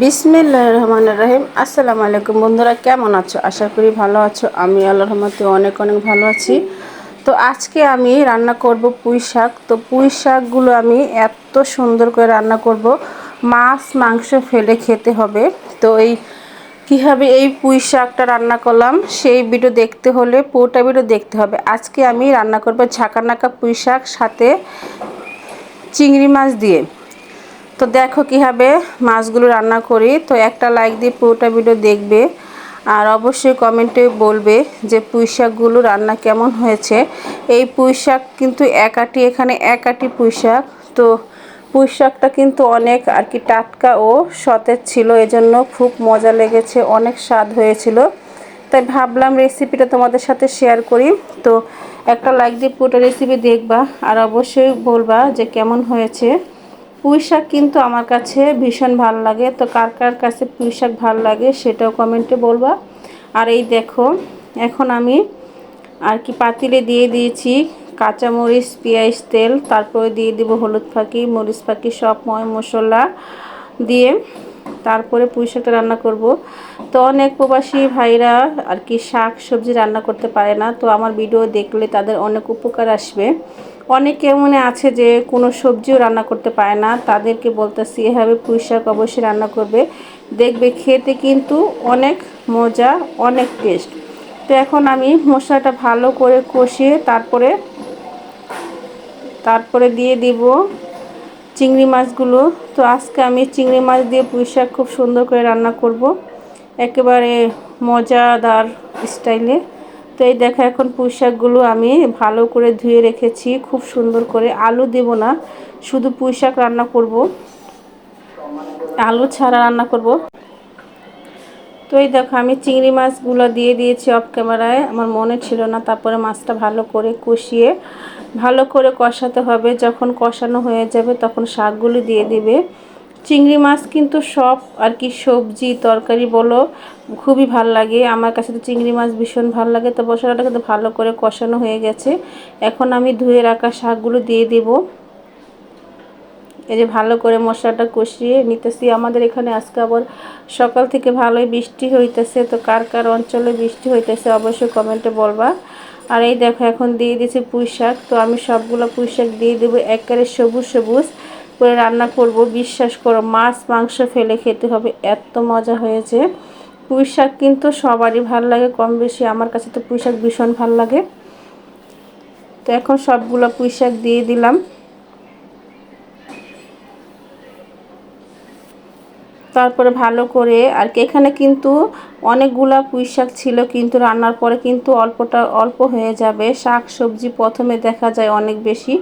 বিসমিল্লাহ রহমান রাহিম। আসসালামু আলাইকুম বন্ধুরা, কেমন আছো? আশা করি ভালো আছো। আমি আল্লাহ রহমতে অনেক অনেক ভালো আছি। তো আজকে আমি রান্না করব পুঁই শাক। তো পুঁই শাকগুলো আমি এত সুন্দর করে রান্না করব। মাছ, মাংস ফেলে খেতে হবে। তো এই কীভাবে এই পুঁই শাকটা রান্না করলাম, সেই ভিডিও দেখতে হলে পুরোটা ভিডিও দেখতে হবে। আজকে আমি রান্না করব ঝাঁকানাকা পুঁই শাক, সাথে চিংড়ি মাছ দিয়ে। তো দেখো কীভাবে মাছগুলো রান্না করি। তো একটা লাইক দিয়ে পুরোটা ভিডিও দেখবে। আর অবশ্যই কমেন্টে বলবে যে পুঁই শাকগুলো রান্না কেমন হয়েছে। এই পুঁই শাক কিন্তু একাটি এখানে একাটি পুঁই শাক। তো পুঁই শাকটা কিন্তু অনেক আর কি টাটকা ও সতেজ ছিল, এজন্য খুব মজা লেগেছে, অনেক স্বাদ হয়েছিল। তাই ভাবলাম রেসিপিটা তোমাদের সাথে শেয়ার করি। তো একটা লাইক দিয়ে পুরোটা রেসিপি দেখবা, আর অবশ্যই বলবা যে কেমন হয়েছে। পুঁই শাক কিন্তু আমার কাছে ভীষণ ভালো লাগে। তো কার কার কাছে পুঁই শাক ভালো লাগে সেটাও কমেন্টে বলবা। আর এই দেখো, এখন আমি আর কি পাতিলে দিয়ে দিয়েছি কাঁচামরিচ, পেঁয়াজ, তেল, তারপরে দিয়ে দিব হলুদ ফাঁকি, মরিচ ফাঁকি, সব ময় মশলা দিয়ে তারপরে পুঁই শাকটা রান্না করব। তো অনেক প্রবাসী ভাইরা আর কি শাক সবজি রান্না করতে পারে না, তো আমার ভিডিও দেখলে তাদের অনেক উপকার আসবে। অনেকে মনে আছে যে কোনো সবজিও রান্না করতে পারে না। তাদেরকে বলতেছি, এভাবে পুঁই শাক অবশ্যই রান্না করবে। দেখবে খেতে কিন্তু অনেক মজা, অনেক টেস্ট তো এখন আমি মশলাটা ভালো করে কষিয়ে তারপরে তারপরে দিয়ে দিব চিংড়ি মাছগুলো। তো আজকে আমি চিংড়ি মাছ দিয়ে পুঁই শাক খুব সুন্দর করে রান্না করব। একেবারে মজাদার স্টাইলে। তো এই দেখো, এখন পুঁই শাকগুলো আমি ভালো করে ধুয়ে রেখেছি। খুব সুন্দর করে আলু দেব না, শুধু পুঁই শাক রান্না করব। আলু ছাড়া রান্না করব। তো এই দেখো, আমি চিংড়ি মাছগুলো দিয়ে দিয়েছি অফ ক্যামেরায় আমার মনে ছিল না, তারপরে মাছটা ভালো করে কষিয়ে, ভালো করে কষাতে হবে। যখন কষানো হয়ে যাবে, তখন শাকগুলো দিয়ে দিবে। চিংড়ি মাছ কিন্তু সব আর কি সবজি, তরকারি বলো, খুবই ভালো লাগে। আমার কাছে তো চিংড়ি মাছ ভীষণ ভালো লাগে। তো মশলাটা কিন্তু ভালো করে কষানো হয়ে গেছে। এখন আমি ধুয়ে রাখা শাকগুলো দিয়ে দেব। এই যে ভালো করে মশলাটা কষিয়ে নিতেছি। আমাদের এখানে আজকে আবার সকাল থেকে ভালোই বৃষ্টি হইতেছে। তো কার কার অঞ্চলে বৃষ্টি হইতেছে অবশ্যই কমেন্টে বলবা। আর এই দেখো, এখন দিয়ে দিয়েছি পুঁই শাক। তো আমি সবগুলো পুঁই শাক দিয়ে দেবো। একেবারে সবুজ সবুজ। করে রান্না করব। বিশ্বাস করো, মাছ, মাংস ফেলে খেতে হবে। এত মজা হয়েছে। পুঁই শাক কিন্তু সবারই ভালো লাগে, কম বেশি। আমার কাছে তো পুঁই শাক ভীষণ ভালো লাগে। তো এখন সবগুলো পুঁই শাক দিয়ে দিলাম। তারপরে ভালো করে, আর কি, এখানে কিন্তু অনেকগুলা পুঁই শাক ছিল, কিন্তু রান্নার পরে কিন্তু অল্পটা, অল্প হয়ে যাবে। শাক সবজি প্রথমে দেখা যায় অনেক বেশি,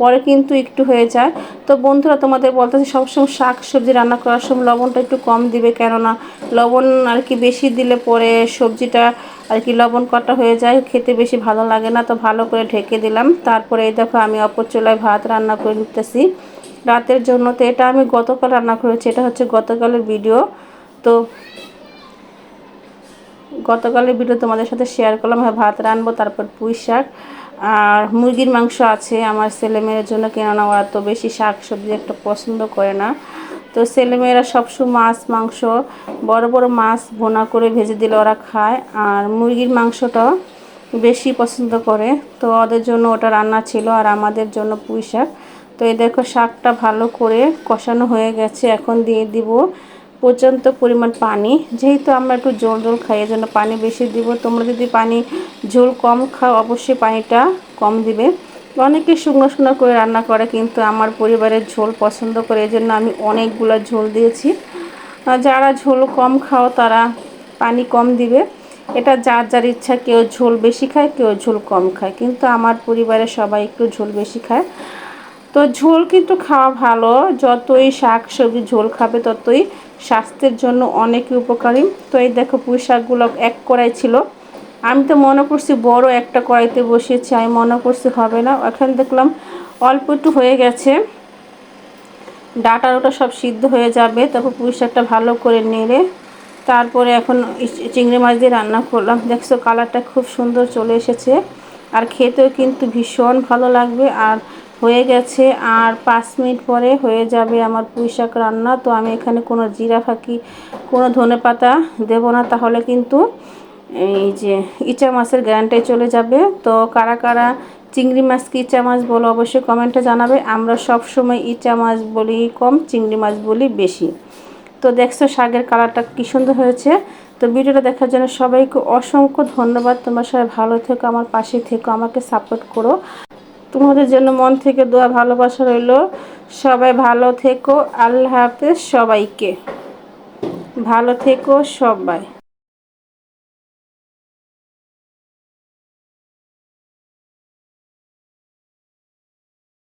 পরে কিন্তু একটু হয়ে যায়। তো বন্ধুরা, তোমাদের বলতেছে, সবসময় শাক সবজি রান্না করার সময় লবণটা একটু কম দিবে, কেননা লবণ আর কি বেশি দিলে পরে সবজিটা আর কি লবণ কটা হয়ে যায়, খেতে বেশি ভালো লাগে না। তো ভালো করে ঢেকে দিলাম। তারপরে এই দেখো, আমি অপর চুলায় ভাত রান্না করে নিতেছি। রাতের জন্য। তো এটা আমি গতকাল রান্না করেছি, এটা হচ্ছে গতকালের ভিডিও তো গতকালের ভিডিও তোমাদের সাথে শেয়ার করলাম। হ্যাঁ ভাত রানবো, তারপর পুঁই শাক। আর মুরগির মাংস আছে, আমার ছেলেমেয়ের জন্য কেননা ওরা তো বেশি শাক সবজি একটা পছন্দ করে না। তো ছেলেমেয়েরা সবসময় মাছ, মাংস, বড় বড় মাছ ভোনা করে ভেজে দিলে ওরা খায়। আর মুরগির মাংসটা বেশি পছন্দ করে। তো ওদের জন্য ওটা রান্না ছিল, আর আমাদের জন্য পুঁই শাক। তো এই দেখো শাকটা ভালো করে কষানো হয়ে গেছে। এখন দিয়ে দিব পর্যন্ত পরিমাণ পানি। যেহেতু আমরা একটু জল জল খাই জন্য পানি বেশি দিব। তোমরা যদি পানি ঝোল কম খাও, অবশ্যই পানিটা কম দিবে। অনেকে শুকনো শুকনো করে রান্না করে, কিন্তু আমার পরিবারের ঝোল পছন্দ করে এই জন্য আমি অনেকগুলো ঝোল দিয়েছি। যারা ঝোল কম খাও, তারা পানি কম দিবে। এটা যার যার ইচ্ছা, কেউ ঝোল বেশি খায়, কেউ ঝোল কম খায়। কিন্তু আমার পরিবারের সবাই একটু ঝোল বেশি খায়। তো ঝোল কিন্তু খাওয়া ভালো। যতই শাক সবজি ঝোল খাবে, ততই স্বাস্থ্যের জন্য অনেকই উপকারী। তো এই দেখো পুঁই শাকগুলো এক কড়াই ছিল। আমি তো মনে করছি বড় একটা কড়াইতে বসিয়েছি, আমি মনে করছি হবে না। এখন দেখলাম অল্প একটু হয়ে গেছে। ডাটা ওটা সব সিদ্ধ হয়ে যাবে, তারপর পুঁই শাকটা ভালো করে নেড়ে তারপরে এখন চিংড়ি মাছ দিয়ে রান্না করলাম। দেখছ কালারটা খুব সুন্দর চলে এসেছে। আর খেতেও কিন্তু ভীষণ ভালো লাগবে। আর হয়ে গেছে আর পাঁচ মিনিট পরে হয়ে যাবে আমার পুঁই শাক রান্না। তো আমি এখানে কোনো জিরা ফাঁকি, কোনো ধনে পাতা দেবো না। তাহলে কিন্তু এই যে ইচা মাছের গ্যারান্টাই চলে যাবে। তো কারা কারা চিংড়ি মাছ কি ইচা মাছ বলো অবশ্যই কমেন্টে জানাবে। আমরা সব সময় ইচা মাছ বলি কম, চিংড়ি মাছ বলি বেশি। তো দেখছ শাকের কালারটা কী সুন্দর হয়েছে। তো ভিডিওটা দেখার জন্য সবাইকে অসংখ্য ধন্যবাদ। তোমার সবাই ভালো থেকো, আমার পাশে থেকো, আমাকে সাপোর্ট করো। তোমাদের জন্য মন থেকে দোয়া, ভালোবাসা রইল। সবাই ভালো থেকো। আল্লাহ হাফেজ সবাইকে। ভালো থেকো সবাই।